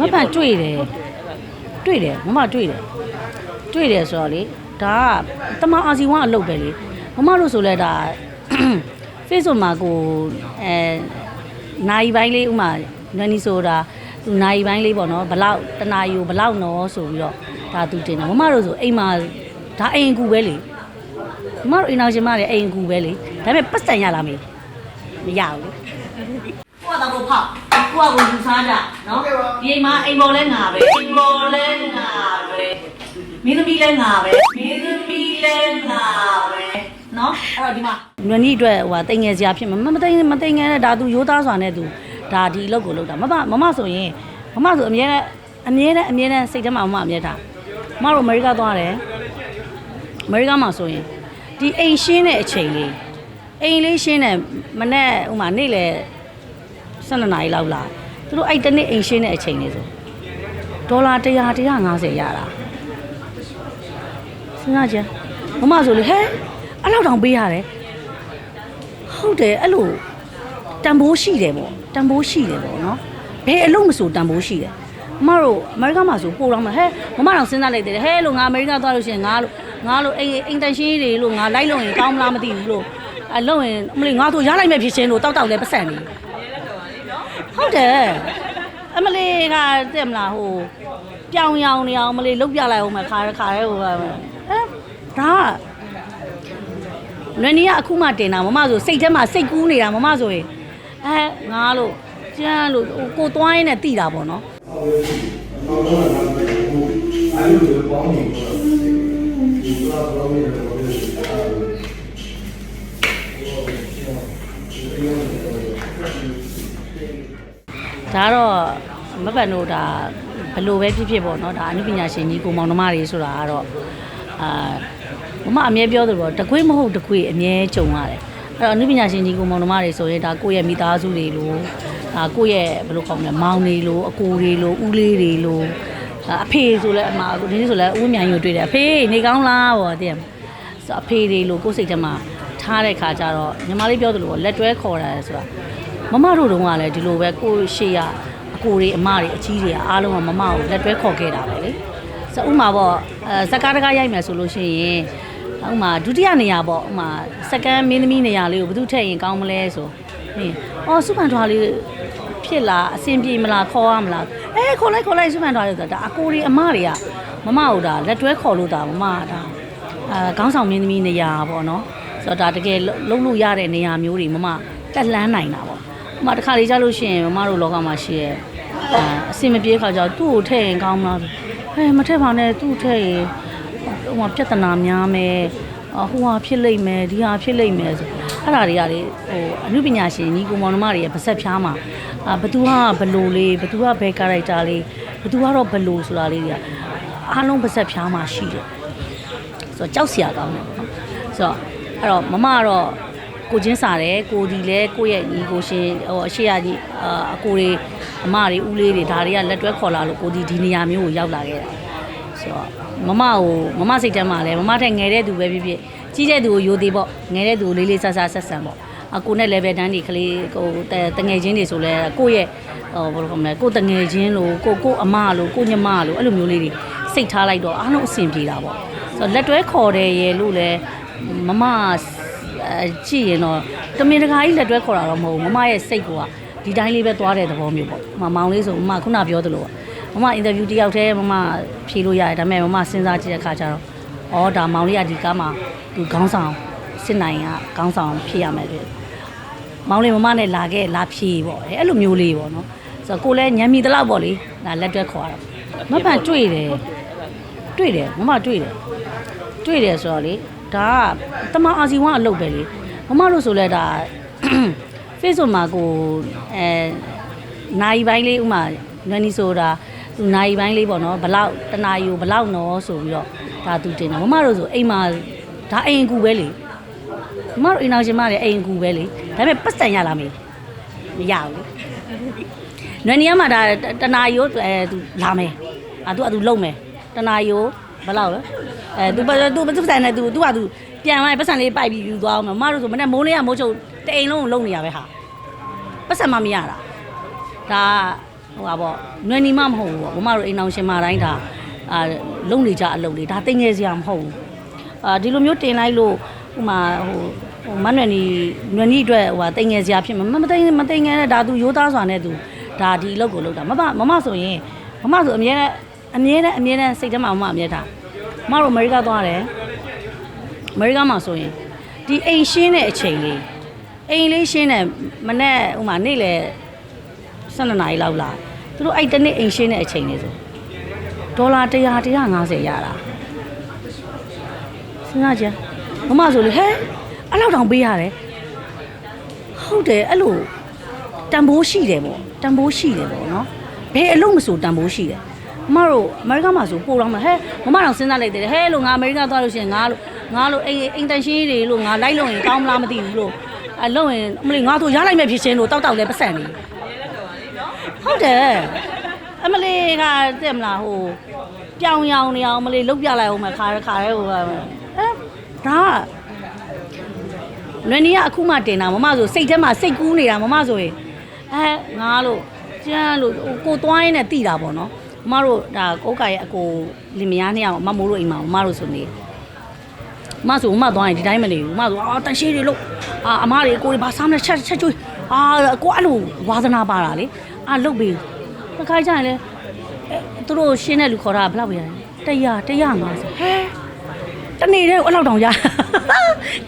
မပန်တွေ့တယ်တွေ့တယ်မမတွေ့တယ်တွေ့တယ်ဆိုတော့လေဒါကတမအာစီဝါအလုပ်ပဲလေမမတို့ဆိုလဲဒါ Facebook မှာကိုအဲနိုင်ပိုင်းလေးဥမာနန်နီဆိုတာသူနိုင်ပိုင်းလေးပေါ့နော်ဘလောက်တနာယူဘလောက်နော်ဆိုပြီးတော့ဒါသူတင်တာမမတို့ဆိုအိမ်မှာဒါအိမ်ကူပဲလေမမတို့အိမ်အောင်ရှင်မလည်းအိမ်ကူပဲလေဒါပေမဲ့ပတ်စံရလာမေးမရဘူးလေကိုကတော့ဖောက် ကိုကကိုယူစားကြနော်ဒီအိမ်မှာအိမ်ပေါ်လဲငါပဲအိမ်ပေါ်လဲငါပဲမင်းသမီးလဲငါပဲမင်းသမီးလဲငါပဲနော်အဲ့တော့ဒီမှာနွနီအတွက်ဟိုဟာတိမ်ငယ်စရာဖြစ်မှာမမတိမ်မတိမ်ငယ်နဲ့ဒါသူရိုးသားစွာနဲ့သူဒါဒီအလုပ်ကိုလုပ်တာမမမမဆိုရင်မမဆိုအမြဲတမ်းအမြဲတမ်းအမြဲတမ်းစိတ်ထဲမှာမမအမြဲထားမမတို့အမေရိကသွားတယ်အမေရိကမှာဆိုရင်ဒီအိမ်ရှင်းတဲ့အချိန်လေးအိမ်လေးရှင်းတဲ့မနေ့ဥမာနေ့လေ 12နာရီလောက်လာသူတို့အဲ့တနေ့အိမ်ရှင်းတဲ့အချိန်လေးဆိုဒေါ်လာ100 150ရတာစဉ်းစားကြမမဆိုလေဟဲ့အဲ့လောက်တောင်ပေးရတယ်ဟုတ်တယ်အဲ့လိုတန်ဖိုးရှိတယ်ပေါ့တန်ဖိုးရှိတယ်ပေါ့နော်ဘယ်အလုံးမဆိုတန်ဖိုးရှိတယ်မမတို့အမေရိကမှာဆိုပို့တော့မှာဟဲ့မမတော့စဉ်းစားလိုက်တယ်ဟဲ့လို့ငါအမေရိကသွားလို့ရှိရင်ငါလို့ငါလို့အိမ်အိမ်တန်ရှင်းတွေလို့ငါလိုက်လို့ရင်ကောင်းမလားမသိဘူးလို့အဲ့လို့ရင်မလေးငါတို့ရလိုက်မဲ့ဖြစ်ချင်းလို့တောက်တောက်လဲပတ်စံနေ ဟုတ်တယ်အမလေးကတဲ့မလားဟိုပြောင်ရောင်နေအောင်မလေးလုတ်ပြလိုက်အောင်မခါခါရဲဟိုအဲဒါလွန်နီကအခုမှတင်တာမမဆိုစိတ်ထဲမှာစိတ်ကူးနေတာမမဆိုရင်အဲငါလို့ကျန်းလို့ဟိုကိုသွားရင်းနဲ့တိတာပေါ့နော်ဒါ ကတော့မပတ်တို့ဒါဘယ်လိုပဲဖြစ်ဖြစ်ပေါ့နော်ဒါအနုပညာရှင်ကြီးကိုမောင်နှမတွေဆိုတာကတော့အာမမအမြဲပြောသလိုပေါ့တကွေးမဟုတ်တကွေးအမြဲကြုံရတယ်အဲ့တော့အနုပညာရှင်ကြီးကိုမောင်နှမတွေဆိုရင်ဒါကိုယ့်ရဲ့မိသားစုတွေလို့ဒါကိုယ့်ရဲ့ဘယ်လိုခေါ်မလဲမောင်တွေလို့အကိုတွေလို့ဦးလေးတွေလို့ဒါအဖေဆိုလဲအမအခုဒီနေ့ဆိုလဲဦးမြိုင်ကိုတွေ့တယ်အဖေနေကောင်းလားပေါ့တည်ရမဆိုအဖေတွေလို့ကိုယ်စိတ်ထဲမှာထားတဲ့ခါကျတော့ညီမလေးပြောသလိုပေါ့လက်တွဲခေါ်တာဆိုတာ မမတို့တုန်းကလည်းဒီလိုပဲကိုရှေ့ရအကိုတွေအမတွေအကြီးတွေအားလုံးကမမကိုလက်တွဲခေါ်ခဲ့တာပဲလေဆိုဥမာပေါ့အဲဇက်ကားတကားရိုက်မယ်ဆိုလို့ရှိရင်ဥမာဒုတိယနေရာပေါ့ဥမာစကန်မင်းသမီးနေရာလေးကိုဘယ်သူထည့်ရင်ကောင်းမလဲဆိုဟင်းအော်စုပန်ထွားလေးဖြစ်လားအဆင်ပြေမလားခေါ်ရမလားအဲခေါ်လိုက်ခေါ်လိုက်စုပန်ထွားလေးဆိုတာဒါအကိုတွေအမတွေကမမကိုဒါလက်တွဲခေါ်လို့တာမမကဒါအဲခေါင်းဆောင်မင်းသမီးနေရာပေါ့နော်ဆိုတော့ဒါတကယ်လုံးလို့ရတဲ့နေရာမျိုးတွေမမတက်လှမ်းနိုင်တာပေါ့။ မတခါလေးကြားလို့ရှိရင်မမတို့လောကမှာရှိရဲ့အဲအစင်မပြေခါကျတော့သူ့ကိုထည့်ရင်ကောင်းမလားဆိုဟဲ့မထည့်ပါနဲ့သူ့ထည့်ရင်ဟိုမှာပြဿနာများမယ်အဟိုဟာဖြစ်လိမ့်မယ်ဒီဟာဖြစ်လိမ့်မယ်ဆိုအဲ့ဒါတွေကလေဟိုအမှုပညာရှင်ညီကောင်မောင်နှမတွေရဲ့ပါဆက်ဖြားမှာအာဘသူကဘလိုလေးဘသူကဘယ်ကာရိုက်တာလေးဘသူကတော့ဘလိုဆိုတာလေးတွေကအားလုံးပါဆက်ဖြားမှာရှိတယ်ဆိုတော့ကြောက်စရာကောင်းတယ်ပေါ့နော်ဆိုတော့အဲ့တော့မမကတော့ ကိုချင်းစားတယ်ကိုဒီလဲကိုယ့်ရဲ့ညီကိုရှင်ဟိုအရှိရကြီးအာအကိုတွေအမတွေဦးလေးတွေဒါတွေကလက်တွဲခေါ်လာလို့ကိုဒီဒီနေရာမျိုးကိုရောက်လာခဲ့တာဆိုတော့မမကိုမမစိတ်ထဲမှာလဲမမထက်ငယ်တဲ့သူပဲဖြစ်ဖြစ်ကြီးတဲ့သူကိုယိုသေးပေါ့ငယ်တဲ့သူကိုလေးလေးဆဆဆက်ဆံပေါ့အကိုနဲ့ level တန်းဒီကလေးဟိုတငယ်ချင်းတွေဆိုလဲကိုယ့်ရဲ့ဟိုဘယ်လိုခေါ်မလဲကိုယ်တငယ်ချင်းလို့ကိုကိုအမလို့ကိုညမလို့အဲ့လိုမျိုးလေးတွေစိတ်ထားလိုက်တော့အားလုံးအဆင်ပြေတာပေါ့ဆိုတော့လက်တွဲခေါ်တယ်ရေလို့လဲမမအဲ ကြည့်ရင်တော့တမင်တကာကြီးလက်တွဲခေါ်တာတော့မဟုတ်ဘူးမမရဲ့စိတ်ကဒီတိုင်းလေးပဲသွားတဲ့သဘောမျိုးပေါ့မမောင်လေးဆိုမမခုနပြောသလိုပေါ့မမအင်တာဗျူးတယောက်တည်းမမဖြေလို့ရတယ်ဒါပေမဲ့မမစဉ်းစားကြည့်တဲ့အခါကျတော့ဩဒါမောင်လေးကဒီကားမှာသူခေါင်းဆောင်စစ်နိုင်ကခေါင်းဆောင်ဖြစ်ရမယ်လေမောင်လေးမမနဲ့လာခဲ့လာဖြေပေါ့အဲ့လိုမျိုးလေးပေါ့နော်ဆိုတော့ကိုလည်းညံမီတလောက်ပေါ့လေဒါလက်တွဲခေါ်ရတာမပန်တွေ့တယ်တွေ့တယ်မမတွေ့တယ်တွေ့တယ်ဆိုတော့လေ ဒါကတမအာစီဝါအလုပ်ပဲလေမမတို့ဆိုလဲဒါ Facebook မှာကိုအဲနိုင်ပိုင်းလေးဥမာနန်နီဆိုတာသူနိုင်ပိုင်းလေးပေါ့နော်ဘလောက်တနာယူဘလောက်နော်ဆိုပြီးတော့ဒါသူတင်တာမမတို့ဆိုအိမ်မှာဒါအိမ်အကူပဲလေမမတို့အိမ်အောင်ရှင်မလည်းအိမ်အကူပဲလေဒါပေမဲ့ပတ်စံရလာမေးမရဘူးလေနွန်နီယာမှာဒါတနာယူအဲသူလာမယ်အာသူကသူလုံမယ်တနာယူ ဘလောက်လဲအဲသူပသူသူဆိုင်နေသူသူကသူပြန်လာပတ်စံလေးပိုက်ပြီးယူသွားအောင်မမတို့ဆိုမနေ့မိုးလေးကမိုးချုပ်တအိမ်လုံးကိုလုံနေရပဲဟာပတ်စံမမရတာဒါမဟိုပါပေါ့နွယ်နီမမဟုတ်ဘူးပေါ့မမတို့အိမ်အောင်ရှင်မတိုင်းဒါအာလုံနေကြအလုပ်လေးဒါတိငယ်စရာမဟုတ်ဘူးအာဒီလိုမျိုးတင်လိုက်လို့ဟိုမှာဟိုဟိုမနွယ်နီနွယ်နီအတွက်ဟိုဟာတိငယ်စရာဖြစ်မှာမမတိမတိငယ်နဲ့ဒါသူရိုးသားစွာနဲ့သူဒါဒီအလုပ်ကိုလုပ်တာမမမမဆိုရင်မမဆိုအမြဲတမ်း အမြဲတမ်းအမြဲတမ်းစိတ်ထဲမှာမမအမြဲထားမမတို့အမေရိကသွားတယ်အမေရိကမှာဆိုရင်ဒီအိမ်ရှင်းတဲ့အချိန်လေးအိမ်လေးရှင်းတဲ့မနေ့ဟိုမှာနေ့လေ12နာရီလောက်လာသူတို့အဲ့တနေ့အိမ်ရှင်းတဲ့အချိန်လေးဆိုဒေါ်လာ100 150ရတာစဉ်းစားကြမမဆိုလေဟဲ့အဲ့လောက်တောင်ပေးရတယ်ဟုတ်တယ်အဲ့လိုတန်ဖိုးရှိတယ်ပေါ့တန်ဖိုးရှိတယ်ပေါ့နော်ဘယ်အလုပ်မဆိုတန်ဖိုးရှိတယ် မမတို့အမေရိကမှာဆိုပို့တော့မှာဟဲ့မမတော့စဉ်းစားလိုက်တယ်ဟဲ့လို့ငါအမေရိကသွားလို့ရှိရင်ငါလို့ငါလို့အိမ်အိမ်တန်ရှင်းတွေလို့ငါလိုက်လို့ရင်ကောင်းမလားမသိဘူးလို့အလုံးရင်အမလီငါတို့ရလိုက်မဲ့ဖြစ်ချင်းလို့တောက်တောက်လဲပတ်စံနေဟုတ်တယ်အမလေးကတဲ့မလားဟိုပြောင်ရောင်နေအောင်အမလေးလုတ်ပြလိုက်အောင်မခါရခါရဲဟိုအဲဒါကနွေနီကအခုမှတင်တာမမဆိုစိတ်ထဲမှာစိတ်ကူးနေတာမမဆိုရင်အဲငါလို့ကျန်းလို့ကိုသွားရင်းနဲ့တိတာပေါ့နော် မမတို့ဒါကိုကရဲ့အကိုလင်မယားနှစ်ယောက်မမိုးလို့အိမ်မှာမမတို့ဆိုနေမဆိုမသွားရင်ဒီတိုင်းမနေဘူးမဆိုအာတန်ရှိတွေလို့အာအမတွေကိုတွေဘာစားမလဲချက်ချက်ကျွေးအာကိုအဲ့လိုဝါသနာပါတာလေအာလုတ်ပြီးတစ်ခါကျရင်လေအဲသူတို့ရှင်းတဲ့လူခေါ်တာဘယ်လောက်ပဲရလဲ100 150ဟဲတနေ့တည်းအဲ့လောက်တောင်ရ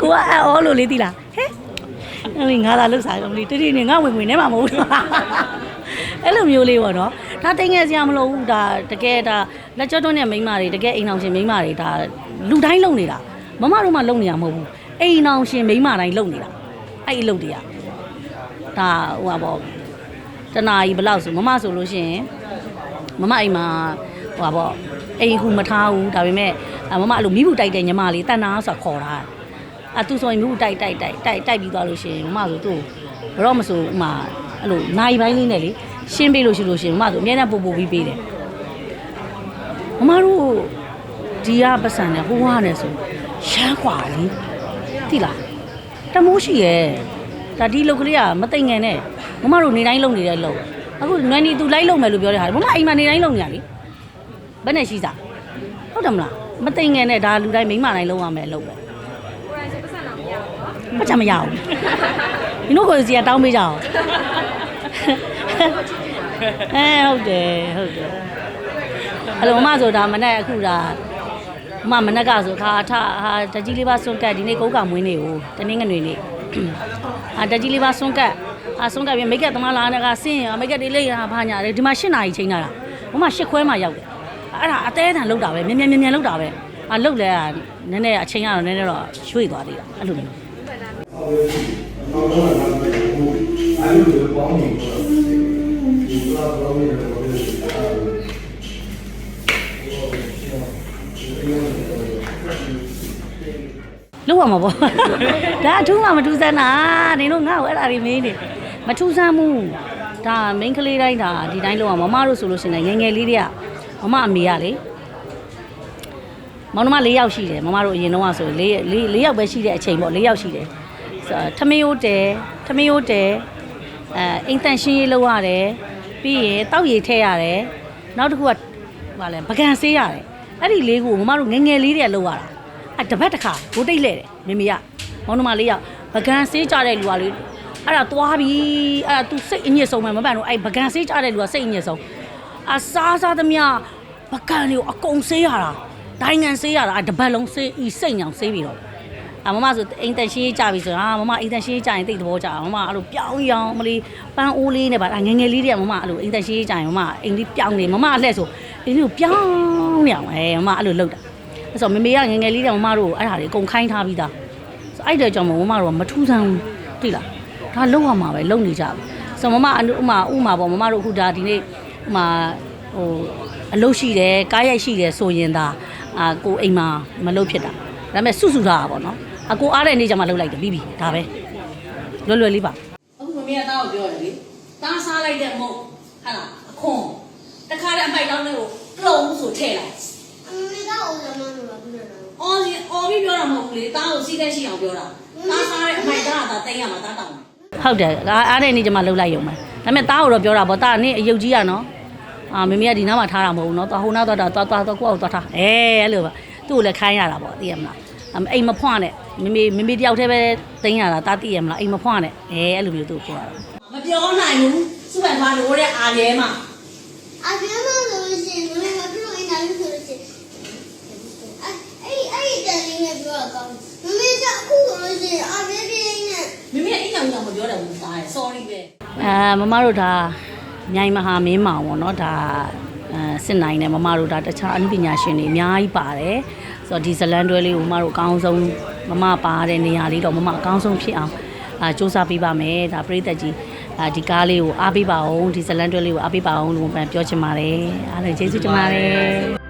ကိုကအော်လို့လေးသီလားဟဲအဲ့ဒီငါလာလုတ်စားကောင်လေးတိတိနေငါဝင်ဝင်နေမှာမဟုတ်ဘူးအဲ့လိုမျိုးလေးပေါ့နော် ဒါတိတ်ငယ်စရာမလိုဘူးဒါတကယ်ဒါလက်ကျော်တွန်းတဲ့မိန်းမတွေတကယ်အိမ်အောင်ရှင်မိန်းမတွေဒါလူတိုင်းလုံနေတာမမတို့မှလုံနေတာမဟုတ်ဘူးအိမ်အောင်ရှင်မိန်းမတိုင်းလုံနေတာအဲ့အလုပ်တွေကဒါဟိုပါပေါ့တနာကြီးဘယ်လောက်ဆိုမမဆိုလို့ရှိရင်မမအိမ်မှာဟိုပါပေါ့အိမ်ခုမထားဘူးဒါပေမဲ့အမမအဲ့လိုမိဘူးတိုက်တဲ့ညီမလေးတန်နာဆိုခေါ်တာအသူဆိုရင်မိဘူးတိုက်တိုက်တိုက်တိုက်တိုက်ပြီးသွားလို့ရှိရင်မမဆိုသူ့ဘယ်တော့မဆိုဥမာအဲ့လိုနိုင်ပိုင်းလေးနဲ့လေ ရှင်းပေးလို့ရှိလို့ရှိရင်မမဆိုအများနဲ့ပို့ပို့ပြီးပေးတယ်မမတို့ဒီကပတ်စံနဲ့ဟိုးဝါနဲ့ဆိုရှမ်းกว่าလေတိလားတမိုးရှိရဲ့ဒါဒီလုတ်ကလေးကမသိငယ်နဲ့မမတို့နေတိုင်းလုံနေတဲ့လုံအခုနွယ်နီသူလိုက်လုံမယ်လို့ပြောတဲ့ဟာလေမမအိမ်မှာနေတိုင်းလုံနေရလေဘယ်နဲ့ရှိစားဟုတ်တယ်မလားမသိငယ်နဲ့ဒါလူတိုင်းမိန်းမတိုင်းလုံရမယ်လုံပဲပတ်ချင်မရဘူးဒီတို့ကိုစီကတောင်းပေးကြအောင် အဲဟုတ်တယ်ဟုတ်တယ်အဲ့လိုမမဆိုတာမနဲ့အခုဒါမမနက်ကဆိုခါထဟာတကြီးလေးပါစွန့်ကတ်ဒီနေ့ကုန်းကမွေးနေကိုတနင်္ဂနွေနေ့အာတကြီးလေးပါစွန့်ကတ်အာစွန့်ကတ်ပြီးမိတ်ကက်သမားလာတဲ့ကဆင်းရမိတ်ကက်တွေလေးရဘာညာတယ်ဒီမှာ၈နာရီချိန်လာတာမမ၈ခွဲမှရောက်တယ်အဲ့ဒါအသေးအတန်လောက်တာပဲမြန်မြန်မြန်မြန်လောက်တာပဲအာလောက်လဲနည်းနည်းအချိန်ကတော့နည်းနည်းတော့ရွှေ့သွားသေးတာအဲ့လိုမျိုးအဲ့လိုပေါင်းနေတော့ဒီ လိုပေါင်းနေတော့လောက်ရမှာပေါ့ဒါအထူးမှမထူးဆန်းတာနေလို့ငါ့ကိုအဲ့ဒါတွေမေးနေမထူးဆန်းဘူးဒါ main ကလေးတိုင်းဒါဒီတိုင်းလောက်ရမမတို့ဆိုလို့ရှိရင်ငယ်ငယ်လေးတွေကမမအမေကလေမောင်နှမ၄ယောက်ရှိတယ်မမတို့အရင်တော့ဆို၄၄၄ယောက်ပဲရှိတဲ့အချိန်ပေါ့၄ယောက်ရှိတယ်ဆိုထမင်းရိုးတဲထမင်းရိုးတဲအဲအိမ်တန်ရှင်းရေးလုပ်ရတယ် ပြီးရင်တောက်ရည်ထည့်ရတယ်နောက်တစ်ခုကဟာလဲပကံဆေးရတယ်အဲ့ဒီလေးကိုမမတို့ငယ်ငယ်လေးတွေကလုပ်ရတာအဲ့တပတ်တစ်ခါကိုတိတ်လဲတယ်မိမိကမောင်နှမလေးရောက်ပကံဆေးကြတဲ့လူကလေအဲ့ဒါသွားပြီအဲ့ဒါ तू စိတ်အညစ်ဆုံးပဲမပန်တော့အဲ့ပကံဆေးကြတဲ့လူကစိတ်အညစ်ဆုံးအစားစားသမျှပကံတွေကိုအကုန်ဆေးရတာဒိုင်းငံဆေးရတာအဲ့တပတ်လုံးဆေးဤစိတ်ညောင်ဆေးပြီးတော့ အမမဆိုအိမ်တန်ရှင်းကြပြီဆိုတော့မမအိမ်တန်ရှင်းကြရင်တိတ်သဘောကြအောင်မမအဲ့လိုပြောင်းရောင်မလေးပန်းအိုးလေးနဲ့ပါငငယ်လေးတွေကမမအဲ့လိုအိမ်တန်ရှင်းကြရင်မမအိမ်လေးပြောင်းနေမမအလှည့်ဆိုအိမ်လေးကိုပြောင်းနေအောင်အဲမမအဲ့လိုလုပ်တာအဲ့ဆိုမမေကငယ်ငယ်လေးတောင်မမတို့အဲ့ဒါတွေအကုန်ခိုင်းထားပြီးသားဆိုအဲ့တဲ့ကြောင့်မမတို့ကမထူးဆန်းဘူးသိလားဒါလုံရမှာပဲလုံနေကြပြီဆိုမမအဥမာဥမာပေါ့မမတို့အခုဒါဒီနေ့ဥမာဟိုအလုပ်ရှိတယ်ကားရိုက်ရှိတယ်ဆိုရင်ဒါအာကိုအိမ်မှာမလုပ်ဖြစ်တာဒါပေမဲ့စွစုထားတာပေါ့နော် အကိုအားတဲ့နေ့ကျမှလုပ်လိုက်တယ်ပြီးပြီဒါပဲလွယ်လွယ်လေးပါအခုမမေကတောက်ပြောတယ်လေတားစားလိုက်တဲ့မုတ်ဟာလားအခွန်တခါတည်းအမိုက်တောင်းလေးကိုပြုံးဆိုထည့်လိုက်အမေကအိုလမလို့ပြောတာအော်စီအော်ပြီးပြောတာမဟုတ်ဘူးလေတားကိုစီးတဲ့ရှိအောင်ပြောတာတားစားတဲ့အမိုက်တားကတိတ်ရမှာတားတောင်းဟုတ်တယ်အားအားတဲ့နေ့ကျမှလှုပ်လိုက်ရုံပဲဒါပေမဲ့တားကိုတော့ပြောတာပေါ့တားနင့်အယုတ်ကြီးอ่ะနော်အာမမေကဒီနားမှာထားတာမဟုတ်ဘူးနော်သွားဟိုနားသွားတာသွားသွားသွားကိုယ့်အောင်သွားထားအဲအဲ့လိုပါသူ့ကိုလည်းခိုင်းရတာပေါ့သိရမလားအမအိမ်မဖွနဲ့ မမေမမေတယောက်တည်းပဲတင်းရတာတားသိရမလားအိမ်မဖွနဲ့အဲအဲ့လိုမျိုးသူ့ကိုပြောတာမပြောနိုင်ဘူးစုပန်သွားလို့တဲ့အာရဲမှာအပြင်းမလို့ရှိရင်မင်းမပြောရင်လည်းဆိုလို့ရှိရင်အဲ့အဲ့တန်လေးနဲ့ပြောတော့မမေကအခုလို့ရှိရင်အပြင်းပြင်းနဲ့မမေအိမ်အောင်အောင်မပြောတယ်ဘူးသားရယ် sorry ပဲအဲမမတို့ဒါမြိုင်မဟာမင်းမောင်ပေါ့နော်ဒါအဲစစ်နိုင်တယ်မမတို့ဒါတခြားအနုပညာရှင်တွေအများကြီးပါတယ်ဆိုတော့ဒီဇလန်တွဲလေးကိုမမတို့အကောင်းဆုံး မမပါတဲ့နေရာလေးတော့မမအကောင်းဆုံးဖြစ်အောင်အာစူးစမ်းပေးပါမယ်ဒါပြိသက်ကြီးအာဒီကားလေးကိုအားပေးပါအောင်ဒီဇလန်တွဲလေးကိုအားပေးပါအောင်လို့ပြောချင်ပါတယ်အားလုံးကျေးဇူးတင်ပါတယ်